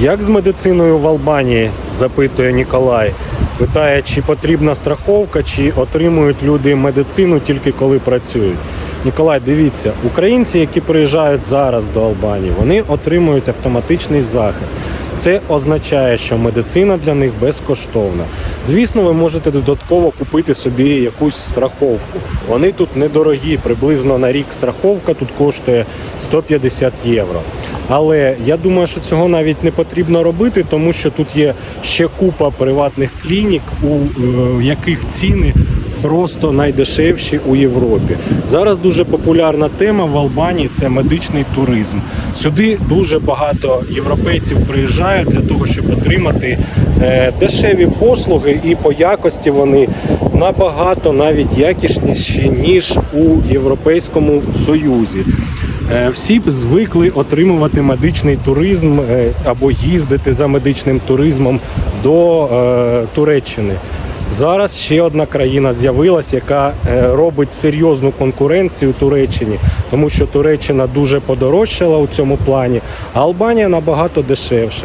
Як з медициною в Албанії? запитує Ніколай. Питає, чи потрібна страховка, чи отримують люди медицину тільки коли працюють. Ніколай, дивіться, українці, які приїжджають зараз до Албанії, вони отримують автоматичний захист. Це означає, що медицина для них безкоштовна. Звісно, ви можете додатково купити собі якусь страховку. Вони тут недорогі, приблизно на рік страховка тут коштує 150 євро. Але я думаю, що цього навіть не потрібно робити, тому що тут є ще купа приватних клінік, у е, яких ціни просто найдешевші у Європі. Зараз дуже популярна тема в Албанії це медичний туризм. Сюди дуже багато європейців приїжджають для того, щоб отримати е, дешеві послуги, і по якості вони набагато навіть якісніші ніж у Європейському Союзі. Е, Всі б звикли отримувати медичний туризм е, або їздити за медичним туризмом до е, Туреччини. Зараз ще одна країна з'явилась, яка робить серйозну конкуренцію Туреччині, тому що Туреччина дуже подорожчала у цьому плані, а Албанія набагато дешевше.